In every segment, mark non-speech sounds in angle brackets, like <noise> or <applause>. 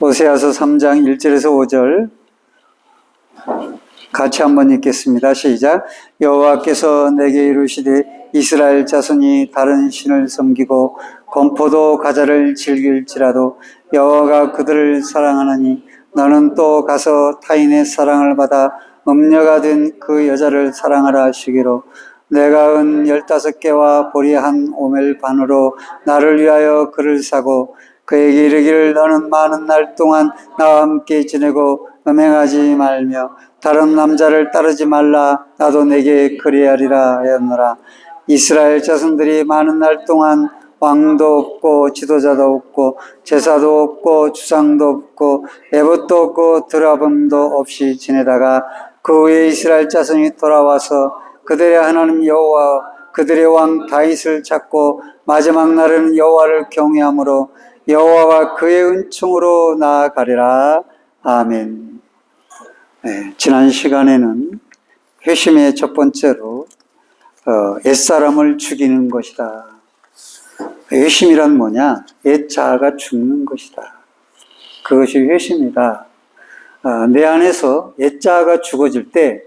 호세아서 3장 1절에서 5절 같이 한번 읽겠습니다. 시작. 여호와께서 내게 이르시되 이스라엘 자손이 다른 신을 섬기고 건포도 과자를 즐길지라도 여호와가 그들을 사랑하나니 너는 또 가서 타인의 사랑을 받아 음녀가 된 그 여자를 사랑하라 하시기로 내가 은 열다섯 개와 보리 한 오멜 반으로 나를 위하여 그를 사고 그에게 이르기를 너는 많은 날 동안 나와 함께 지내고 음행하지 말며 다른 남자를 따르지 말라. 나도 내게 그리하리라 하였노라. 이스라엘 자손들이 많은 날 동안 왕도 없고 지도자도 없고 제사도 없고 주상도 없고 애봇도 없고 드라범도 없이 지내다가 그 후에 이스라엘 자손이 돌아와서 그들의 하나님 여호와 그들의 왕 다윗을 찾고 마지막 날은 여호와를 경외함으로 여호와와 그의 은총으로 나아가리라 아멘. 네, 지난 시간에는 회심의 첫 번째로 어, 옛사람을 죽이는 것이다. 회심이란 뭐냐? 옛자아가 죽는 것이다. 그것이 회심이다. 어, 내 안에서 옛자아가 죽어질 때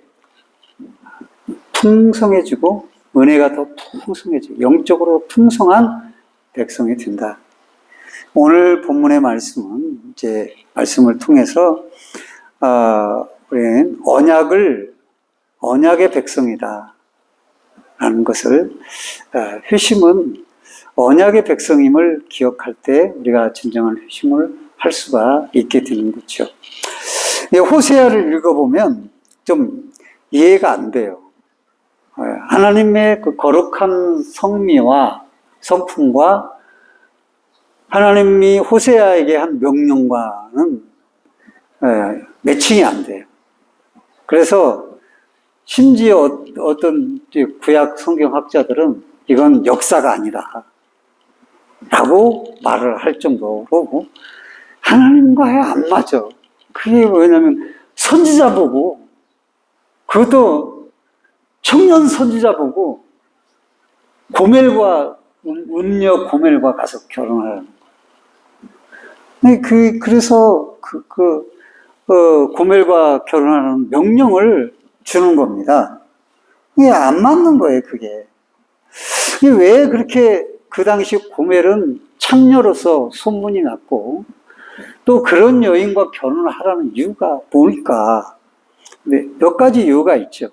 풍성해지고 은혜가 더 풍성해지고 영적으로 풍성한 백성이 된다. 오늘 본문의 말씀은 이제 말씀을 통해서 어, 우리는 언약을 언약의 백성이다. 라는 것을 어, 회심은 언약의 백성임을 기억할 때 우리가 진정한 회심을 할 수가 있게 되는 거죠. 이 호세아를 읽어보면 좀 이해가 안 돼요. 어, 하나님의 그 거룩한 성미와 성품과 하나님이 호세아에게 한 명령과는 예, 매칭이 안 돼요. 그래서 심지어 어떤 구약 성경학자들은 이건 역사가 아니다. 라고 말을 할 정도로 하나님과에 안 맞아. 그게 왜냐면 선지자 보고 그것도 청년 선지자 보고 고멜과 음녀 고멜과 가서 결혼하라는 네, 그, 그래서, 그, 그, 어, 고멜과 결혼하는 명령을 주는 겁니다. 이게 안 맞는 거예요, 그게. 이게 왜 그렇게 그 당시 고멜은 창녀로서 소문이 났고, 또 그런 여인과 결혼을 하라는 이유가 뭘까? 네, 몇 가지 이유가 있죠.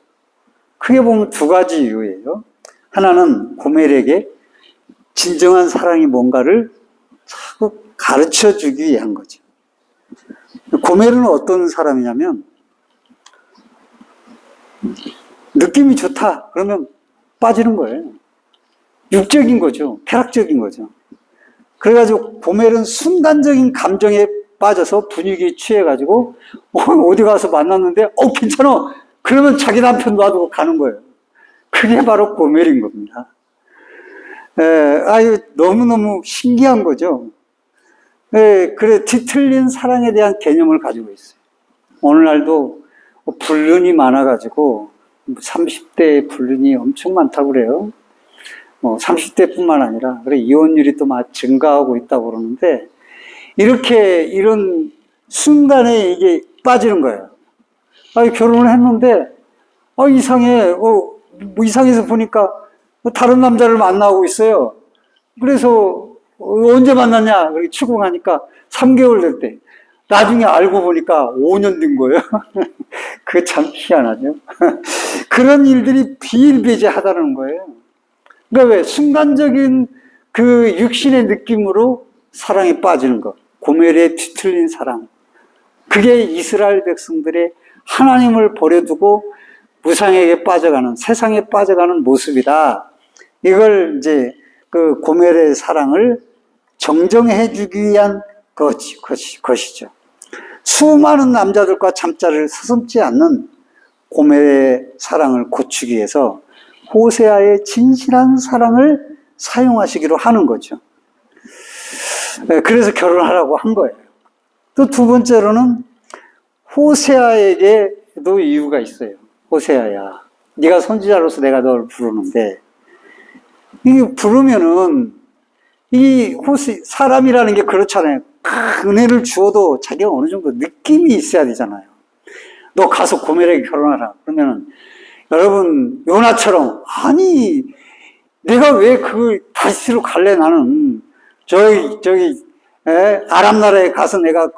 크게 보면 두 가지 이유예요. 하나는 고멜에게 진정한 사랑이 뭔가를 자꾸 가르쳐 주기 위한 거죠. 고멜은 어떤 사람이냐면, 느낌이 좋다. 그러면 빠지는 거예요. 육적인 거죠. 쾌락적인 거죠. 그래가지고 고멜은 순간적인 감정에 빠져서 분위기 취해가지고, 어, 어디 가서 만났는데, 어, 괜찮아. 그러면 자기 남편 놔두고 가는 거예요. 그게 바로 고멜인 겁니다. 에, 아유, 너무너무 신기한 거죠. 예, 그래, 뒤틀린 사랑에 대한 개념을 가지고 있어요. 오늘날도 불륜이 많아가지고, 30대 불륜이 엄청 많다고 그래요. 뭐, 30대 뿐만 아니라, 그래, 이혼율이 또 막 증가하고 있다고 그러는데, 이렇게, 이런 순간에 이게 빠지는 거예요. 아, 결혼을 했는데, 아, 이상해. 어, 뭐 이상해서 보니까 다른 남자를 만나고 있어요. 그래서 언제 만났냐? 그렇게 추궁하니까 3개월 될 때. 나중에 알고 보니까 5년 된 거예요. <laughs> 그게 참 희한하죠. <laughs> 그런 일들이 비일비재하다는 거예요. 그러니까 왜? 순간적인 그 육신의 느낌으로 사랑에 빠지는 것. 고멜에 뒤틀린 사랑. 그게 이스라엘 백성들의 하나님을 버려두고 무상에게 빠져가는, 세상에 빠져가는 모습이다. 이걸 이제 그 고멜의 사랑을 정정해 주기 위한 것이, 것이, 것이죠. 수많은 남자들과 잠자리를 서슴지 않는 고멜의 사랑을 고치기 위해서 호세아의 진실한 사랑을 사용하시기로 하는 거죠. 네, 그래서 결혼하라고 한 거예요. 또 두 번째로는 호세아에게도 이유가 있어요. 호세아야, 네가 선지자로서 내가 널 부르는데 이 부르면은 이 호세, 사람이라는 게 그렇잖아요. 큰 은혜를 주어도 자기가 어느 정도 느낌이 있어야 되잖아요. 너 가서 고멜에게 결혼하라. 그러면은, 여러분, 요나처럼, 아니, 내가 왜그 다시로 갈래, 나는. 저기, 저기, 에? 아랍 나라에 가서 내가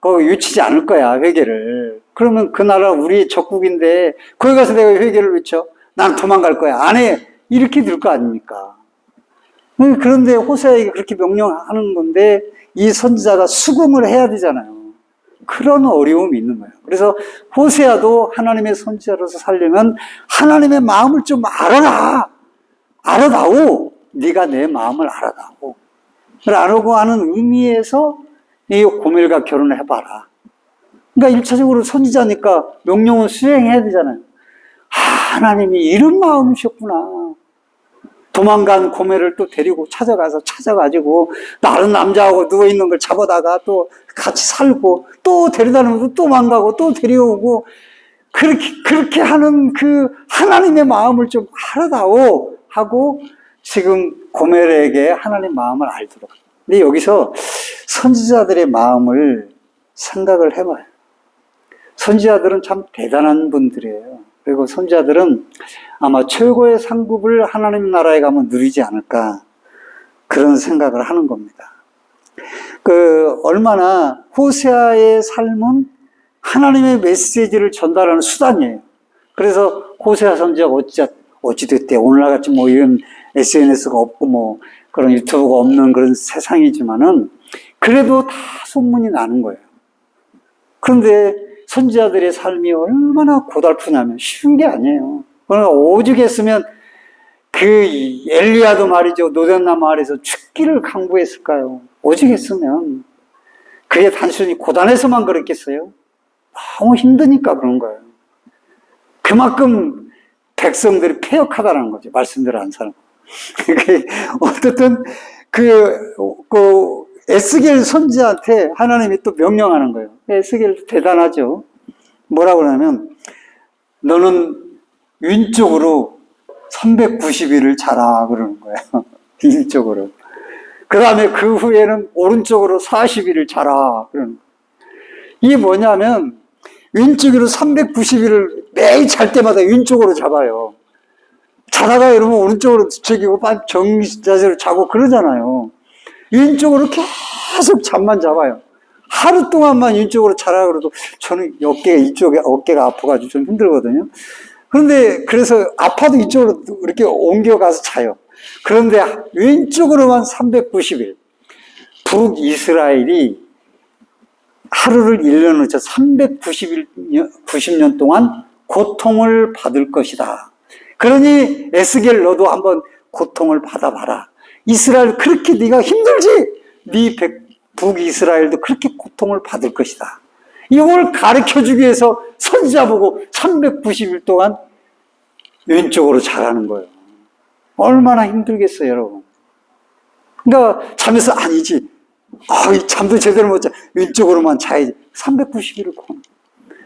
거기 유치지 않을 거야, 회개를. 그러면 그 나라 우리 적국인데, 거기 가서 내가 회개를 외쳐? 난 도망갈 거야. 안 해. 이렇게 될 거 아닙니까? 음, 그런데 호세아에게 그렇게 명령하는 건데, 이 선지자가 수긍을 해야 되잖아요. 그런 어려움이 있는 거예요. 그래서 호세아도 하나님의 선지자로서 살려면 하나님의 마음을 좀 알아라. 알아다오. 네가 내 마음을 알아다오. 라고 하는 의미에서 이 고멜과 결혼을 해봐라. 그러니까 1차적으로 선지자니까 명령을 수행해야 되잖아요. 아, 하나님이 이런 마음이셨구나. 도망간 고멜을 또 데리고 찾아가서 찾아가지고 다른 남자하고 누워있는 걸 잡아다가 또 같이 살고 또 데려다 놓으면 또 망가고 또 데려오고 그렇게, 그렇게 하는 그 하나님의 마음을 좀 알아다오 하고 지금 고멜에게 하나님 마음을 알도록. 근데 여기서 선지자들의 마음을 생각을 해봐요. 선지자들은 참 대단한 분들이에요. 그리고 선지자들은 아마 최고의 상급을 하나님 나라에 가면 누리지 않을까 그런 생각을 하는 겁니다. 그 얼마나 호세아의 삶은 하나님의 메시지를 전달하는 수단이에요. 그래서 호세아 선지자가 어찌 어찌 됐대 오늘날 같이 뭐 이런 SNS가 없고 뭐 그런 유튜브가 없는 그런 세상이지만은 그래도 다 소문이 나는 거예요. 그런데 선지자들의 삶이 얼마나 고달프냐면 쉬운 게 아니에요. 그러나 오직 했으면 그 엘리야도 말이죠. 노덴나무 아래서 죽기를 강구했을까요? 오직 했으면 그게 단순히 고단해서만 그랬겠어요? 너무 힘드니까 그런 거예요. 그만큼 백성들이 폐역하다는 거죠. 말씀대로 한 사람. <laughs> 어쨌든 그, 그 에스겔 선지한테 하나님이 또 명령하는 거예요. 에스겔 대단하죠. 뭐라고 하냐면 너는 왼쪽으로 390일을 자라 그러는 거예요. <laughs> 왼쪽으로. 그 다음에 그 후에는 오른쪽으로 40일을 자라 그러는. 이게 뭐냐면 왼쪽으로 390일을 매일 잘 때마다 왼쪽으로 잡아요. 자다가 이러면 오른쪽으로 뒤척이고 정자세로 자고 그러잖아요. 왼쪽으로 계속 잠만 잡아요. 하루 동안만 왼쪽으로 자라 그래도 저는 어깨가 이쪽에 어깨가 아파가지고 좀 힘들거든요. 그런데 그래서 아파도 이쪽으로 이렇게 옮겨가서 자요. 그런데 왼쪽으로만 390일. 북이스라엘이 하루를 1년을 쳐 390일, 90년 동안 고통을 받을 것이다. 그러니 에스겔 너도 한번 고통을 받아봐라. 이스라엘 그렇게 네가 힘들지? 네 북이스라엘도 그렇게 고통을 받을 것이다. 이걸 가르쳐 주기 위해서 보고 390일 동안 왼쪽으로 자라는 거예요. 얼마나 힘들겠어요, 여러분. 그러니까 잠에서 아니지. 아, 잠도 제대로 못 자. 왼쪽으로만 자야지. 390일을 고.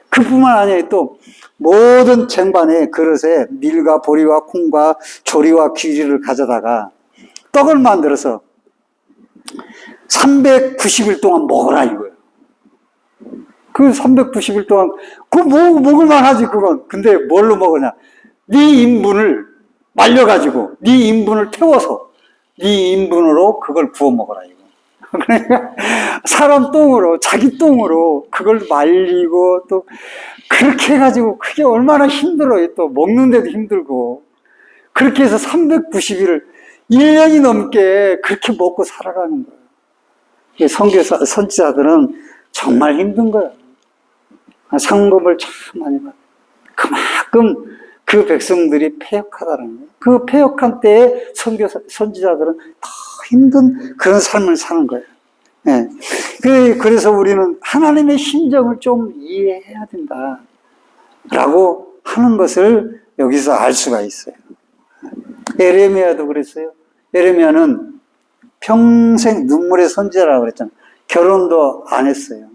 그뿐만 아니라 또 모든 쟁반에 그릇에 밀과 보리와 콩과 조리와 귀리를 가져다가 떡을 만들어서 390일 동안 먹어라 이거예요. 그 390일 동안 그 먹, 먹을만 하지 그건. 근데 뭘로 먹으냐? 네 인분을 말려가지고 네 인분을 태워서 네 인분으로 그걸 구워 먹어라 이거. <laughs> 그러니까 사람 똥으로 자기 똥으로 그걸 말리고 또 그렇게 해가지고 그게 얼마나 힘들어요. 또 먹는데도 힘들고 그렇게 해서 390일을 1년이 넘게 그렇게 먹고 살아가는 거예요. 성교사 선지자들은 정말 힘든 거예요. 상급을 참 많이 받. 그만큼 그 백성들이 폐역하다는 거예요. 그 폐역한 때에 선교사 선지자들은 더 힘든 그런 삶을 사는 거예요. 네. 그래서 우리는 하나님의 심정을 좀 이해해야 된다. 라고 하는 것을 여기서 알 수가 있어요. 에레미야도 그랬어요. 에레미야는 평생 눈물의 선지자라고 그랬잖아요. 결혼도 안 했어요.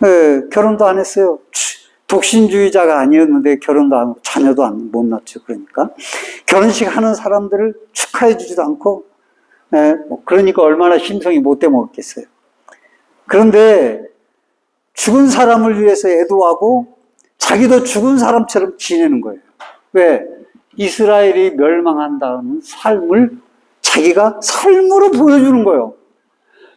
네, 결혼도 안 했어요. 독신주의자가 아니었는데 결혼도 안 하고 자녀도 안, 못 낳죠. 그러니까. 결혼식 하는 사람들을 축하해 주지도 않고, 예, 뭐 그러니까 얼마나 심성이 못돼 먹겠어요. 그런데 죽은 사람을 위해서 애도하고 자기도 죽은 사람처럼 지내는 거예요. 왜? 이스라엘이 멸망한다는 삶을 자기가 삶으로 보여주는 거예요.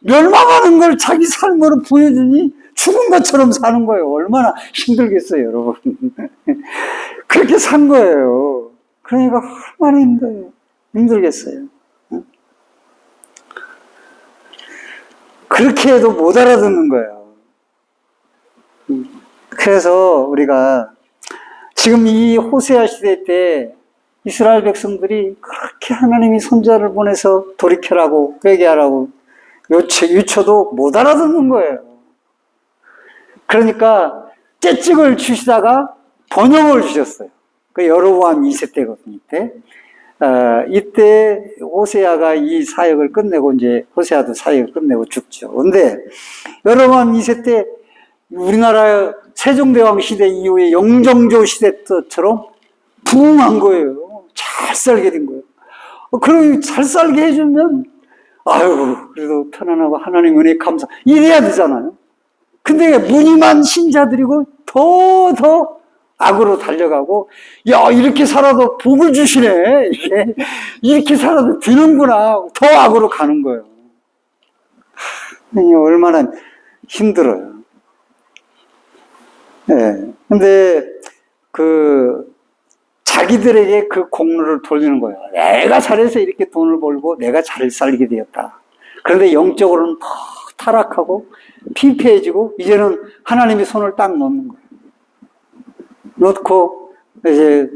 멸망하는 걸 자기 삶으로 보여주니 죽은 것처럼 사는 거예요. 얼마나 힘들겠어요, 여러분. <laughs> 그렇게 산 거예요. 그러니까 얼마나 힘들어요. 힘들겠어요. 그렇게 해도 못 알아듣는 거예요. 그래서 우리가 지금 이 호세아 시대 때 이스라엘 백성들이 그렇게 하나님이 손자를 보내서 돌이켜라고 회개하라고 요청, 유초도 못 알아듣는 거예요. 그러니까 째찍을 주시다가 번영을 주셨어요. 그 여로보암 2세 때거든요. 이때. 어, 이때 호세아가 이 사역을 끝내고 이제 호세아도 사역을 끝내고 죽죠. 근데 여로보암 2세 때 우리나라 세종대왕 시대 이후에 영정조 시대 때처럼 부흥한 거예요. 잘 살게 된 거예요. 어, 그럼 잘 살게 해주면 아유 그래도 편안하고 하나님 은혜 감사 이래야 되잖아요. 근데 무늬만 신자들이고 더 더 악으로 달려가고 야 이렇게 살아도 복을 주시네 이렇게 살아도 되는구나 더 악으로 가는 거예요. 얼마나 힘들어요. 예. 근데 그 자기들에게 그 공로를 돌리는 거예요. 내가 잘해서 이렇게 돈을 벌고 내가 잘 살게 되었다. 그런데 영적으로는 더 타락하고 피폐해지고 이제는 하나님이 손을 딱 놓는 거예요. 놓고 이제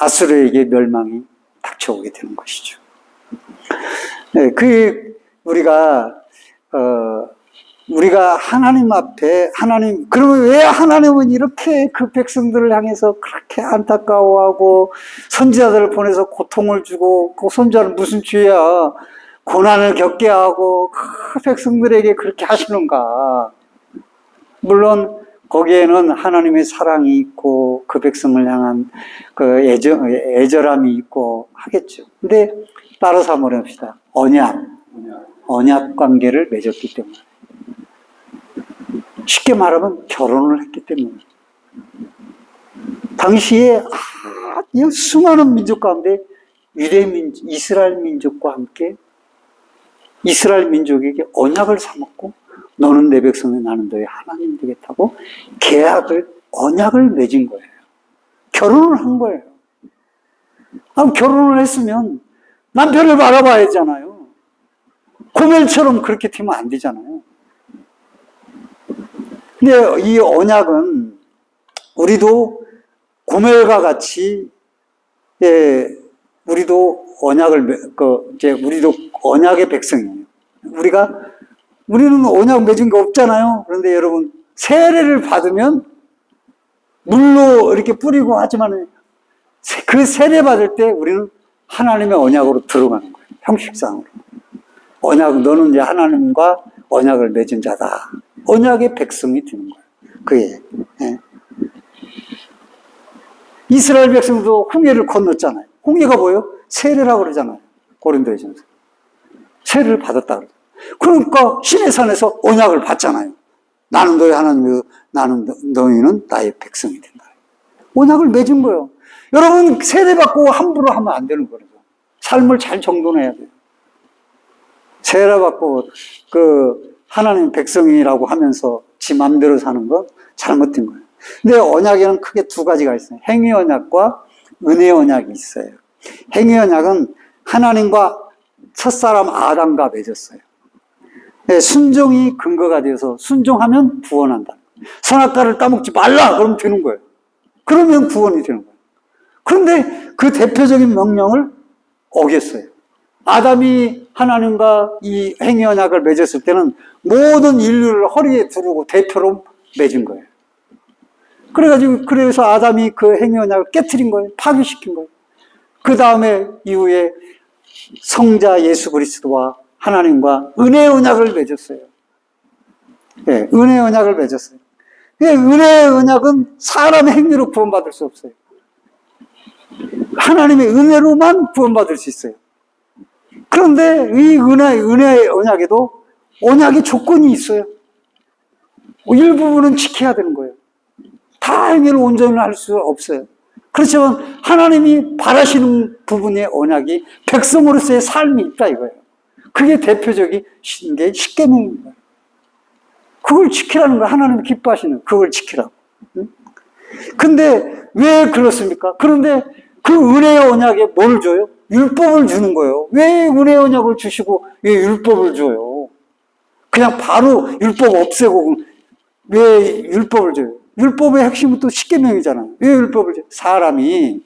아수르에게 멸망이 닥쳐오게 되는 것이죠. 네, 그 우리가 어 우리가 하나님 앞에 하나님 그러면 왜 하나님은 이렇게 그 백성들을 향해서 그렇게 안타까워하고 선지자들을 보내서 고통을 주고 그 선지자는 무슨 죄야 고난을 겪게 하고 그 백성들에게 그렇게 하시는가 물론 거기에는 하나님의 사랑이 있고 그 백성을 향한 그 애절, 애절함이 있고 하겠죠. 근데 한번 해봅시다. 언약, 언약 관계를 맺었기 때문에. 쉽게 말하면 결혼을 했기 때문에. 당시에 아주 수많은 민족 가운데 유대 민족, 이스라엘 민족과 함께 이스라엘 민족에게 언약을 삼았고 너는 내 백성이 나는 너의 하나님 되겠다고 계약을 언약을 맺은 거예요. 결혼을 한 거예요. 아, 결혼을 했으면 남편을 바라봐야 하잖아요. 고멜처럼 그렇게 되면 안 되잖아요. 근데 이 언약은 우리도 고멜과 같이 예, 우리도 언약을 그 이제 우리도 언약의 백성이에요. 우리가 우리는 언약 맺은 게 없잖아요. 그런데 여러분 세례를 받으면 물로 이렇게 뿌리고 하지만 그 세례 받을 때 우리는 하나님의 언약으로 들어가는 거예요. 형식상으로. 언약 너는 이제 하나님과 언약을 맺은 자다. 언약의 백성이 되는 거예요. 그게. 예. 이스라엘 백성도 홍해를 건넜잖아요. 홍해가 뭐예요? 세례라고 그러잖아요. 고린도에전서. 세례를 받았다. 그러니까 시내산에서 언약을 받잖아요. 나는 너희 하나님이고 나는 너, 너희는 나의 백성이 된다. 언약을 맺은 거예요. 여러분 세례받고 함부로 하면 안 되는 거죠. 삶을 잘 정돈해야 돼요. 세례받고 그 하나님 백성이라고 하면서 지 맘대로 사는 건 잘못된 거예요. 근데 언약에는 크게 두 가지가 있어요. 행위 언약과 은혜 언약이 있어요. 행위 언약은 하나님과 첫사람 아담과 맺었어요. 네, 순종이 근거가 되어서 순종하면 구원한다. 선악과를 따먹지 말라! 그러면 되는 거예요. 그러면 구원이 되는 거예요. 그런데 그 대표적인 명령을 어겼어요. 아담이 하나님과 이 행위 언약을 맺었을 때는 모든 인류를 허리에 두르고 대표로 맺은 거예요. 그래가지고 그래서 아담이 그 행위 언약을 깨뜨린 거예요. 파괴시킨 거예요. 그 다음에 이후에 성자 예수 그리스도와 하나님과 은혜 언약을 맺었어요. 네, 은혜 언약을 맺었어요. 예, 은혜의 언약은 사람의 행위로 구원받을 수 없어요. 하나님의 은혜로만 구원받을 수 있어요. 그런데 이 은혜, 은혜의 언약에도 언약의 조건이 있어요. 일부분은 지켜야 되는 거예요. 다 행위로 온전히 할 수 없어요. 그렇지만 하나님이 바라시는 부분의 언약이 백성으로서의 삶이 있다 이거예요. 그게 대표적인 게 십계명입니다. 그걸 지키라는 거 하나님이 기뻐하시는 그걸 지키라고. 응? 근데 왜 그렇습니까? 그런데 그 은혜의 언약에 뭘 줘요? 율법을 주는 거예요. 왜 은혜의 언약을 주시고 왜 율법을 줘요? 그냥 바로 율법 없애고 왜 율법을 줘요? 율법의 핵심은 또 십계명이잖아요. 왜 율법을 줘요? 사람이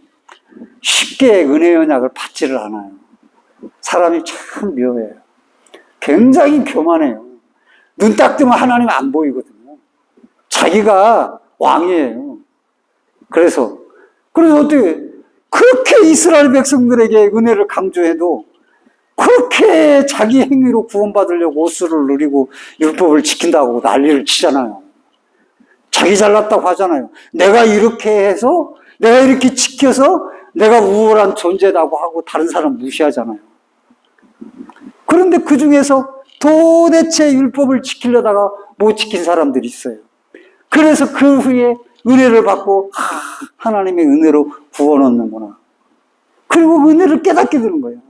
쉽게 은혜의 언약을 받지를 않아요. 사람이 참 묘해요. 굉장히 교만해요. 눈 딱 뜨면 하나님 안 보이거든요. 자기가 왕이에요. 그래서, 그래서 어떻게, 그렇게 이스라엘 백성들에게 은혜를 강조해도 그렇게 자기 행위로 구원받으려고 옷수를 누리고 율법을 지킨다고 난리를 치잖아요. 자기 잘났다고 하잖아요. 내가 이렇게 해서, 내가 이렇게 지켜서 내가 우월한 존재라고 하고 다른 사람 무시하잖아요. 그런데 그 중에서 도대체 율법을 지키려다가 못 지킨 사람들이 있어요. 그래서 그 후에 은혜를 받고 아, 하나님의 은혜로 구원 얻는구나. 그리고 은혜를 깨닫게 되는 거예요.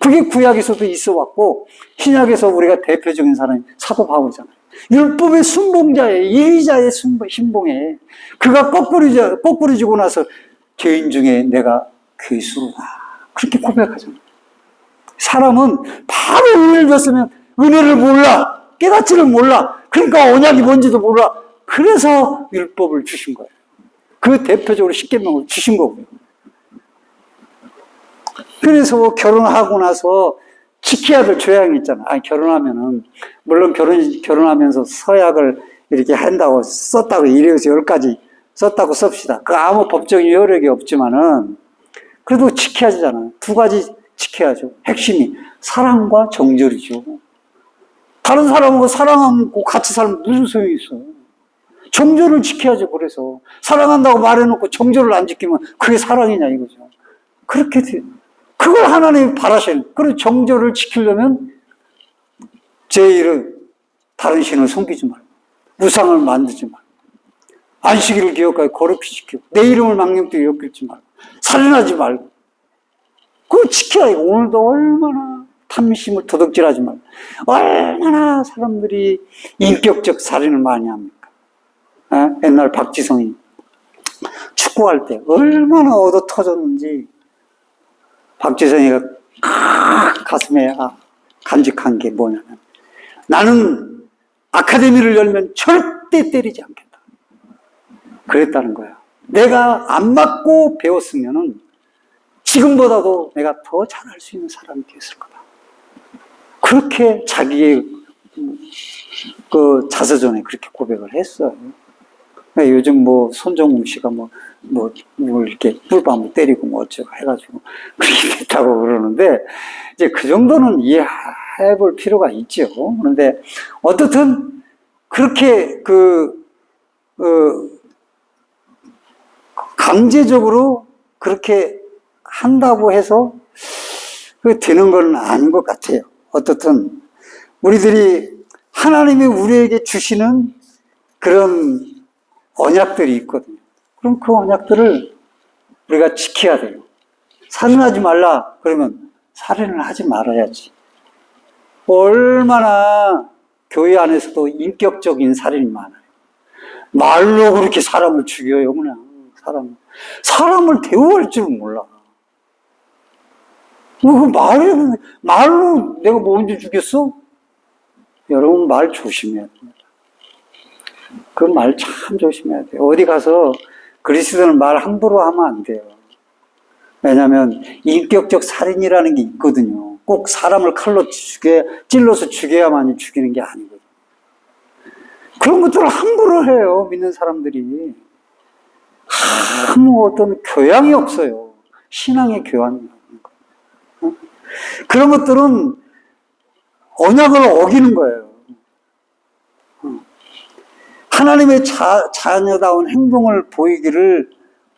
그게 구약에서도 있어 왔고 신약에서 우리가 대표적인 사람이 사도 바울이잖아요. 율법의 순봉자의 예의자의 신봉에 그가 거꾸로져 거꾸로지고 나서 죄인 중에 내가 괴수로다 그렇게 고백하잖아요. 사람은 바로 은혜를 줬으면 은혜를 몰라 깨닫지를 몰라 그러니까 언약이 뭔지도 몰라 그래서 율법을 주신 거예요. 그 대표적으로 십계명을 주신 거고요. 그래서 결혼하고 나서 지켜야 될 조양이 있잖아. 아니, 결혼하면은, 물론 결혼, 결혼하면서 서약을 이렇게 한다고 썼다고 이래서 열 가지 썼다고 씁시다. 그 아무 법적인 여력이 없지만은, 그래도 지켜야 되잖아. 두 가지 지켜야죠. 핵심이 사랑과 정절이죠. 다른 사람하고 사랑하고 같이 살면 무슨 소용이 있어. 정절을 지켜야죠. 그래서 사랑한다고 말해놓고 정절을 안 지키면 그게 사랑이냐 이거죠. 그렇게 돼. 그걸 하나님이 바라시는. 그런 정절을 지키려면 제1은 다른 신을 섬기지 말고 우상을 만들지 말고 안식일을 기억하고 거룩히 지키고 내 이름을 망령되게 여기지 말고 살인하지 말고 그거 지켜야 해. 오늘도 얼마나 탐심을 도둑질하지 말고 얼마나 사람들이 인격적 살인을 많이 합니까? 에? 옛날 박지성이 축구할 때 얼마나 얻어 터졌는지 박지성이가 가슴에 아, 간직한 게 뭐냐면 나는 아카데미를 열면 절대 때리지 않겠다. 그랬다는 거야. 내가 안 맞고 배웠으면은 지금보다도 내가 더 잘할 수 있는 사람이 됐을 거다. 그렇게 자기의 그 자서전에 그렇게 고백을 했어요. 요즘 뭐 손정웅 씨가 뭐, 뭐, 뭐 이렇게 꿀밤을 때리고 뭐 어쩌고 해가지고 <laughs> 그렇게 됐다고 그러는데 이제 그 정도는 이해해 볼 필요가 있죠. 그런데 어떻든 그렇게 그, 그 강제적으로 그렇게 한다고 해서 그 되는 건 아닌 것 같아요. 어떻든 우리들이 하나님이 우리에게 주시는 그런 언약들이 있거든요. 그럼 그 언약들을 우리가 지켜야 돼요. 살인하지 말라 그러면 살인을 하지 말아야지. 얼마나 교회 안에서도 인격적인 살인이 많아요. 말로 그렇게 사람을 죽여요, 그냥 사람. 사람을 대우할 줄 몰라. 그 말, 말로 내가 뭔지 죽였어? 여러분 말 조심해야 됩니다. 그 말 참 조심해야 돼요. 어디 가서 그리스도는 말 함부로 하면 안 돼요. 왜냐하면 인격적 살인이라는 게 있거든요. 꼭 사람을 칼로 죽여, 찔러서 죽여야만이 죽이는 게 아니거든요. 그런 것들을 함부로 해요, 믿는 사람들이. 아무 어떤 교양이 없어요. 신앙의 교양이. 그런 것들은 언약을 어기는 거예요. 하나님의 자, 자녀다운 행동을 보이기를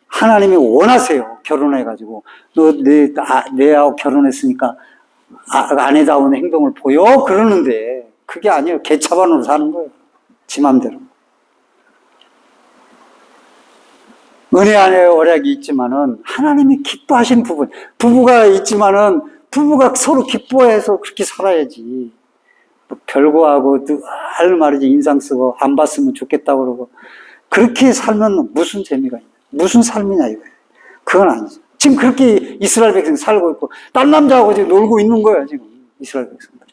하나님이 원하세요. 결혼해가지고. 너 내, 아, 내하고 결혼했으니까 아, 아내다운 행동을 보여? 그러는데 그게 아니에요. 개차반으로 사는 거예요. 지 맘대로. 은혜 안에 월약이 있지만은 하나님이 기뻐하신 부분. 부부가 있지만은 부부가 서로 기뻐해서 그렇게 살아야지. 뭐 별거하고 할 말이지 인상 쓰고 안 봤으면 좋겠다고 그러고 그렇게 살면 무슨 재미가 있냐. 무슨 삶이냐 이거예요. 그건 아니죠. 지금 그렇게 이스라엘 백성 살고 있고 딴 남자하고 지금 놀고 있는 거예요 지금 이스라엘 백성들.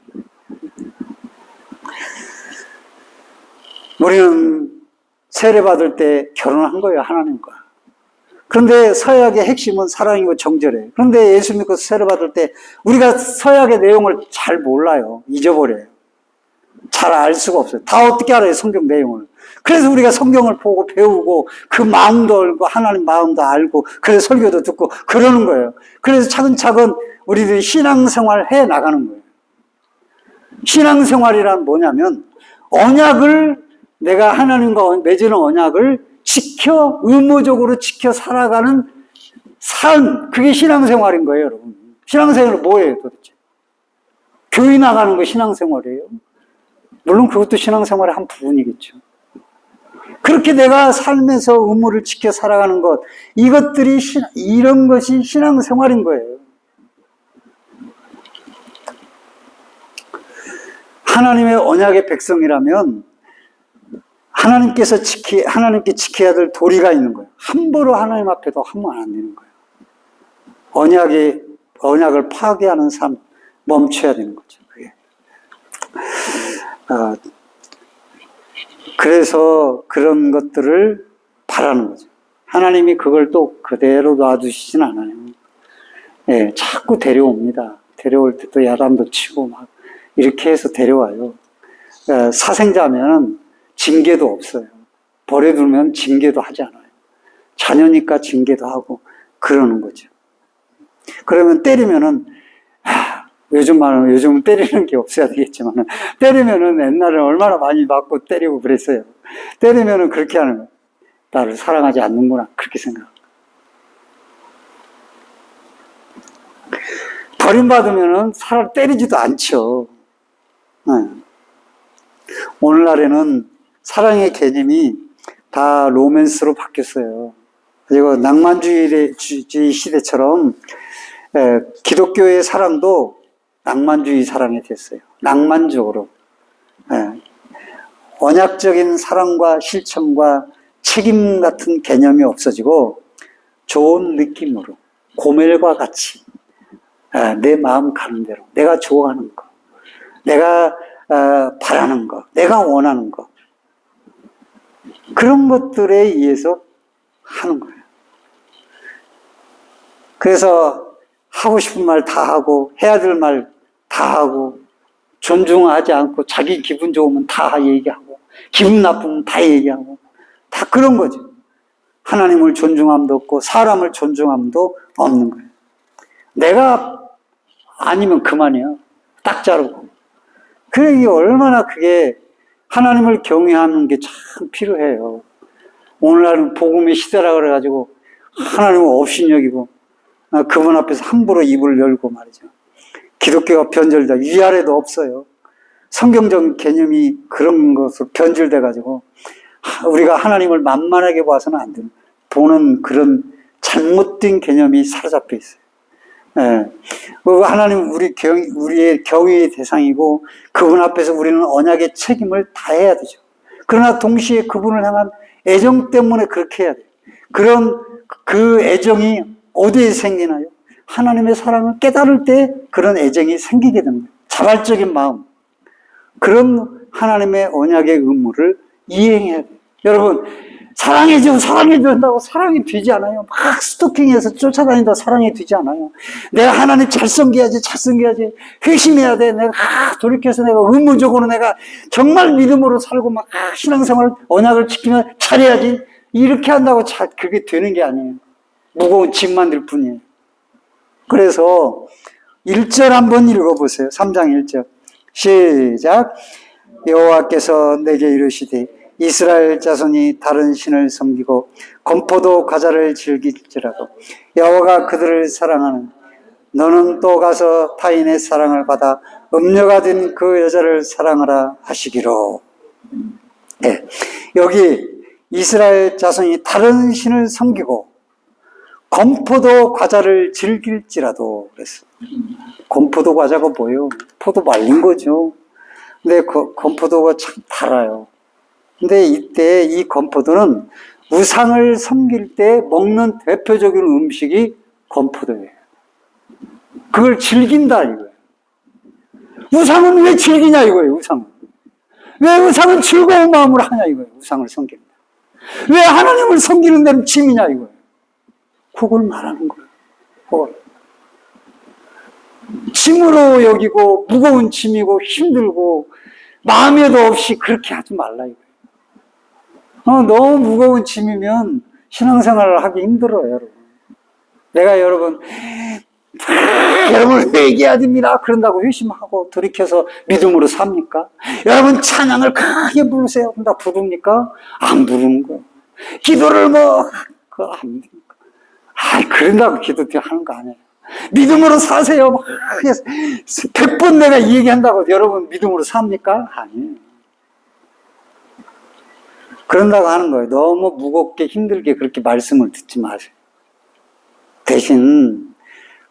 우리는 세례 받을 때 결혼한 거예요 하나님과. 그런데 서약의 핵심은 사랑이고 정절이에요. 그런데 예수 믿고 세례 받을 때 우리가 서약의 내용을 잘 몰라요. 잊어버려요. 잘 알 수가 없어요. 다 어떻게 알아요 성경 내용을. 그래서 우리가 성경을 보고 배우고 그 마음도 알고 하나님 마음도 알고 그래서 설교도 듣고 그러는 거예요. 그래서 차근차근 우리들이 신앙생활 해 나가는 거예요. 신앙생활이란 뭐냐면 언약을 내가 하나님과 맺은 언약을 지켜 의무적으로 지켜 살아가는 삶 그게 신앙생활인 거예요, 여러분. 신앙생활은 뭐예요, 도대체? 교회 나가는 거 신앙생활이에요. 물론 그것도 신앙생활의 한 부분이겠죠. 그렇게 내가 삶에서 의무를 지켜 살아가는 것, 이것들이, 신, 이런 것이 신앙생활인 거예요. 하나님의 언약의 백성이라면 하나님께서 지키, 하나님께 지켜야 될 도리가 있는 거예요. 함부로 하나님 앞에도 하면 안 되는 거예요. 언약의, 언약을 파괴하는 삶, 멈춰야 되는 거죠. 그게. 아, 그래서 그런 것들을 바라는 거죠. 하나님이 그걸 또 그대로 놔두시진 않아요. 예, 자꾸 데려옵니다. 데려올 때 또 야단도 치고 막 이렇게 해서 데려와요. 예, 사생자면 징계도 없어요. 버려두면 징계도 하지 않아요. 자녀니까 징계도 하고 그러는 거죠. 그러면 때리면은 아, 요즘 말은 요즘은 때리는 게 없어야 되겠지만 <laughs> 때리면은 옛날에 얼마나 많이 맞고 때리고 그랬어요. 때리면은 그렇게 하는 거예요. 나를 사랑하지 않는구나 그렇게 생각. 버림받으면은 사람 때리지도 않죠. 네. 오늘날에는 사랑의 개념이 다 로맨스로 바뀌었어요. 그리고 낭만주의 시대처럼 기독교의 사랑도 낭만주의 사랑이 됐어요. 낭만적으로. 언약적인 사랑과 실천과 책임 같은 개념이 없어지고 좋은 느낌으로 고멜과 같이 내 마음 가는 대로 내가 좋아하는 거 내가 바라는 거 내가 원하는 거 그런 것들에 의해서 하는 거예요. 그래서 하고 싶은 말 다 하고 해야 될 말 다 하고 존중하지 않고 자기 기분 좋으면 다 얘기하고 기분 나쁘면 다 얘기하고 다 그런 거죠. 하나님을 존중함도 없고 사람을 존중함도 없는 거예요. 내가 아니면 그만이에요. 딱 자르고. 그게 얼마나 그게 하나님을 경외하는 게 참 필요해요. 오늘날은 복음의 시대라 그래가지고 하나님을 없신여기고 아, 그분 앞에서 함부로 입을 열고 말이죠. 기독교가 변절다 위아래도 없어요. 성경적 개념이 그런 것으로 변질돼 가지고 우리가 하나님을 만만하게 봐서는 안 되는 보는 그런 잘못된 개념이 사로잡혀 있어요. 예. 하나님 우리 경, 우리의 경외의 대상이고 그분 앞에서 우리는 언약의 책임을 다해야 되죠. 그러나 동시에 그분을 향한 애정 때문에 그렇게 해야 돼요. 그런 그 애정이 어디에 생기나요? 하나님의 사랑을 깨달을 때 그런 애정이 생기게 됩니다. 자발적인 마음. 그런 하나님의 언약의 의무를 이행해야 돼요. 여러분, 사랑해줘, 한다고 사랑이 되지 않아요. 막 스토킹해서 쫓아다닌다 사랑이 되지 않아요. 내가 하나님 잘 섬겨야지, 잘 섬겨야지. 회심해야 돼. 내가 아, 돌이켜서 내가 의무적으로 내가 정말 믿음으로 살고 막 아, 신앙생활 언약을 지키면 잘해야지. 이렇게 한다고 잘 그게 되는 게 아니에요. 무거운 짐 만 들 뿐이에요. 그래서 1절 한번 읽어보세요. 3장 1절. 시작. 여호와께서 내게 이르시되 이스라엘 자손이 다른 신을 섬기고 건포도 과자를 즐길지라도 여호와가 그들을 사랑하는 너는 또 가서 타인의 사랑을 받아 음녀가 된 그 여자를 사랑하라 하시기로. 네. 여기 이스라엘 자손이 다른 신을 섬기고 건포도 과자를 즐길지라도 그랬어. 건포도 과자가 뭐예요? 포도 말린 거죠. 근데 그 건포도가 참 달아요. 근데 이때 이 건포도는 우상을 섬길 때 먹는 대표적인 음식이 건포도예요. 그걸 즐긴다 이거예요. 우상은 왜 즐기냐 이거예요. 우상은 왜 우상은 즐거운 마음으로 하냐 이거예요. 우상을 섬긴다. 왜 하나님을 섬기는 데는 짐이냐 이거예요. 그걸 말하는 거예요. 그걸. 짐으로 여기고 무거운 짐이고 힘들고 마음에도 없이 그렇게 하지 말라 이거예요. 어, 너무 무거운 짐이면 신앙생활을 하기 힘들어요, 여러분. 내가 여러분 아, 여러분 회개해야 됩니다. 그런다고 회심하고 돌이켜서 믿음으로 삽니까? 여러분 찬양을 크게 부르세요. 나 부릅니까? 안 부르는 거예요. 기도를 뭐 그거 안 됩니까? 아, 그런다고 기도 하는 거 아니에요. 믿음으로 사세요. 막 해서 100번 내가 이 얘기한다고 여러분 믿음으로 삽니까? 아니에요. 그런다고 하는 거예요. 너무 무겁게 힘들게 그렇게 말씀을 듣지 마세요. 대신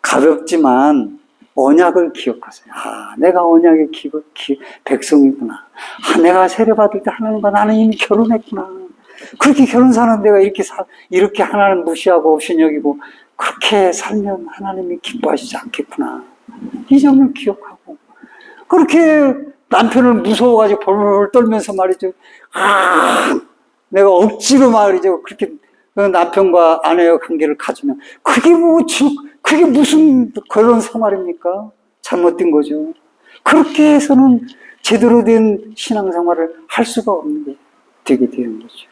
가볍지만 언약을 기억하세요. 아, 내가 언약의 기, 기, 백성이구나. 아, 내가 세례받을 때 하나님과 나는 이미 결혼했구나. 그렇게 결혼 사는 내가 이렇게 사, 이렇게 하나님 무시하고 없인 여기고 그렇게 살면 하나님이 기뻐하시지 않겠구나. 이 점을 기억하고 그렇게 남편을 무서워가지고 벌벌 떨면서 말이죠. 아, 내가 억지로 말이죠. 그렇게 그 남편과 아내의 관계를 가지면 그게 뭐 주- 그게 무슨 그런 생활입니까? 잘못된 거죠. 그렇게 해서는 제대로 된 신앙생활을 할 수가 없는 게 되게 되는 거죠.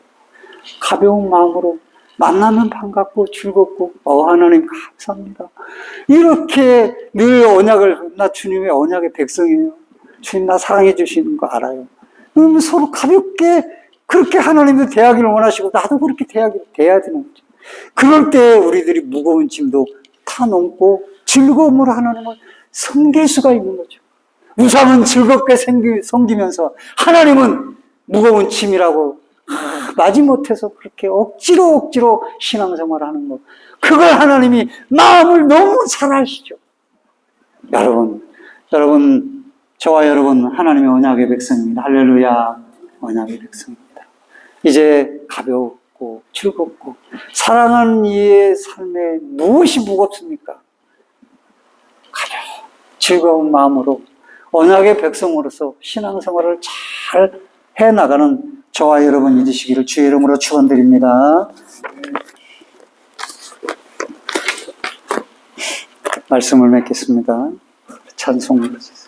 가벼운 마음으로 만나면 반갑고 즐겁고 어 하나님 감사합니다. 이렇게 늘 언약을 나 주님의 언약의 백성이에요. 주님 나 사랑해 주시는 거 알아요. 그러면 서로 가볍게 그렇게 하나님도 대하기를 원하시고 나도 그렇게 대하기 대해야 되는 거죠. 그럴 때 우리들이 무거운 짐도 타 넘고 즐거움으로 하나님을 섬길 수가 있는 거죠. 우상은 즐겁게 섬기, 섬기면서 하나님은 무거운 짐이라고 아, 마지못해서 그렇게 억지로 억지로 신앙생활을 하는 거. 그걸 하나님이 마음을 너무 잘 아시죠. 여러분, 여러분, 저와 여러분 하나님의 언약의 백성입니다. 할렐루야, 언약의 백성입니다. 이제 가볍고 즐겁고 사랑하는 이의 삶에 무엇이 무겁습니까? 가벼 즐거운 마음으로 언약의 백성으로서 신앙생활을 잘 해나가는 저와 여러분이 되시기를 주의 이름으로 축원드립니다. 말씀을 맺겠습니다. 해주세요.